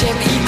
这一衣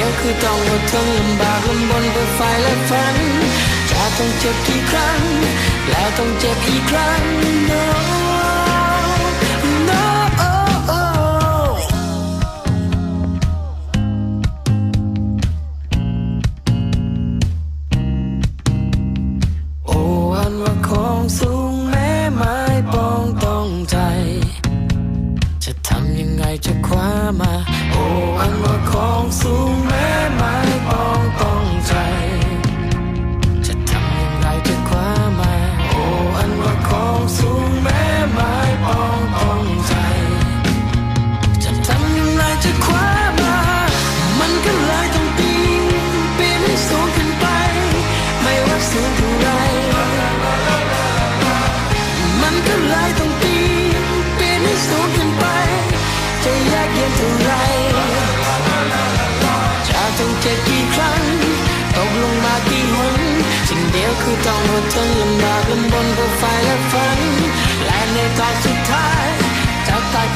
ดียวคือต้องอดทนลำบากลำบนเพื่อไฟและฝันจะต้องเจ็บกี่ครั้ง แล้วต้องเจ็บอีกครั้งเนาะ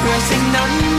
pressing on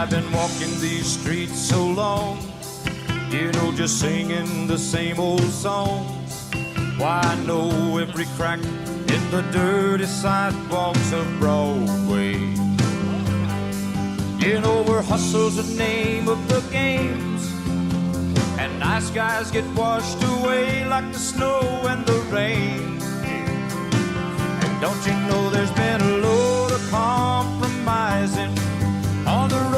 I've been walking these streets so long, you know, just singing the same old songs. Why, I know every crack in the dirty sidewalks of Broadway. You know, where hustle's the name of the games, and nice guys get washed away like the snow and the rain. And don't you know there's been a load of compromising on the road?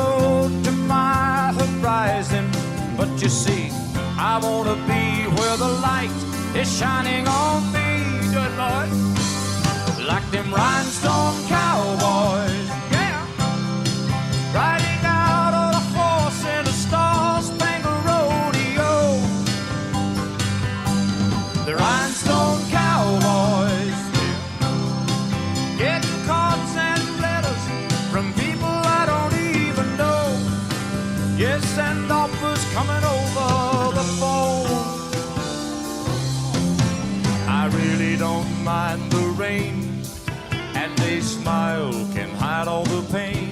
But you see, I wanna be where the light is shining on me, good Lord. Like them rhinestone cowboys, don't mind the rain, and a smile can hide all the pain.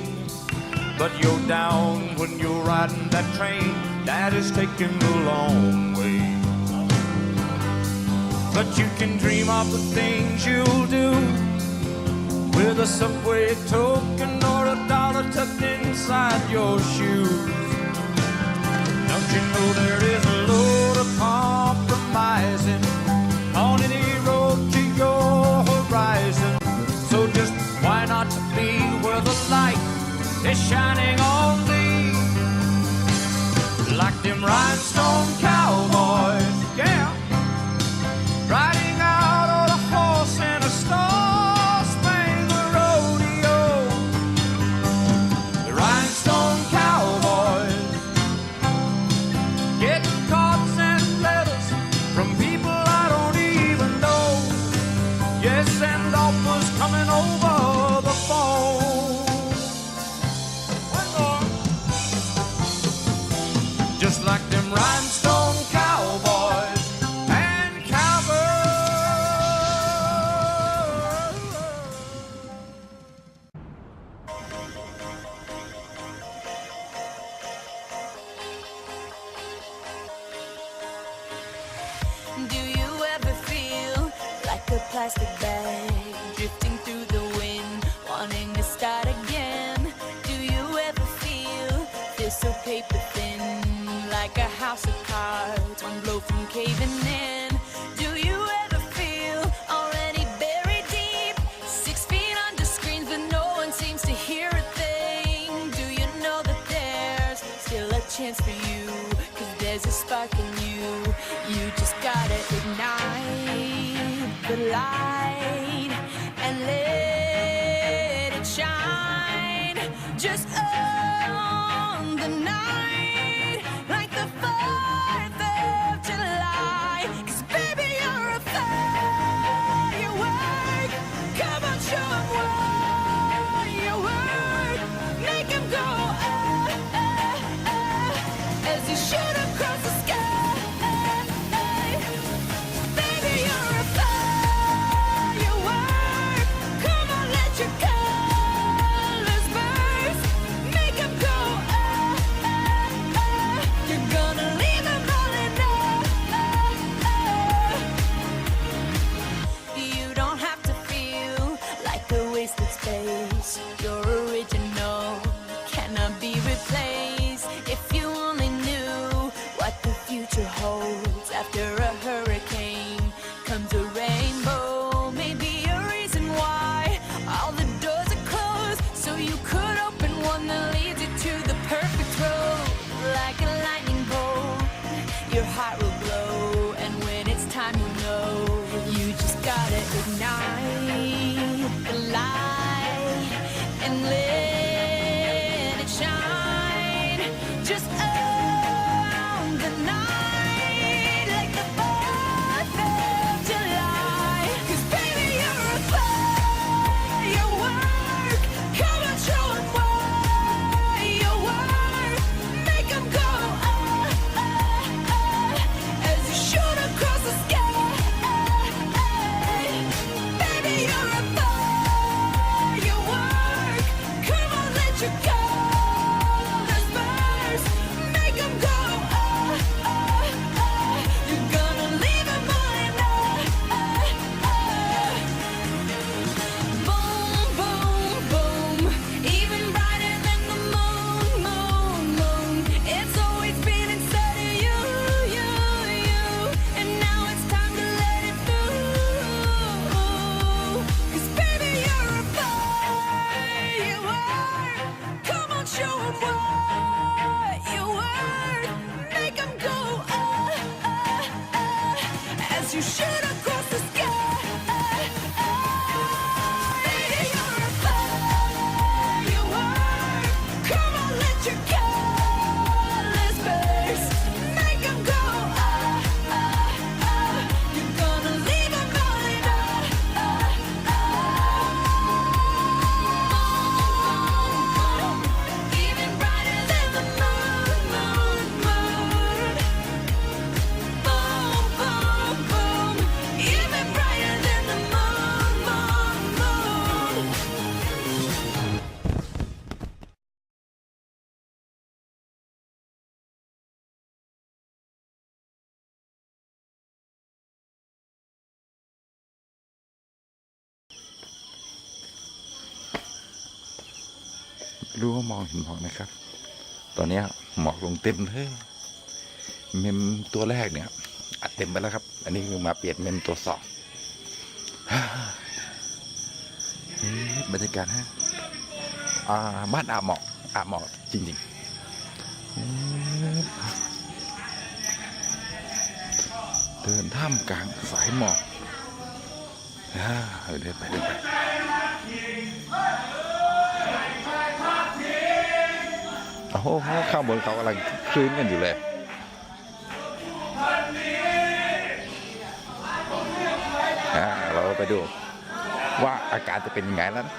But you're down when you're riding that train that is taking the long way. But you can dream of the things you'll do with a subway token or a dollar tucked inside your shoes. Don't you know there shining on thee? Like them rhinestone house of cards, one blow from caving in? Do you ever feel already buried deep, six feet under screens, but no one seems to hear a thing? Do you know that there's still a chance for you? Cause there's a spark in you. You just gotta ignite the light replaced. If you only knew what the future holds after รู้ว่ามองเห็นหมอกนะครับ ตอนนี้หมอกลงเต็มเลยเมมตัวแรกเนี่ยอัดเต็มไปแล้วครับ อันนี้คือมาเปลี่ยนเมมตัวสองเฮ้ยบรรยากาศฮะบ้านอาหมอกอาหมอกจริงๆเฮ้ยเดินท่ามกลางสายหมอกอ่าเดินไปเดินไป โอ้โหข้างบนเขากำลังคลื้นกันอยู่เลยเราไปดูว่าอาการจะเป็นยังไงแล้วนะ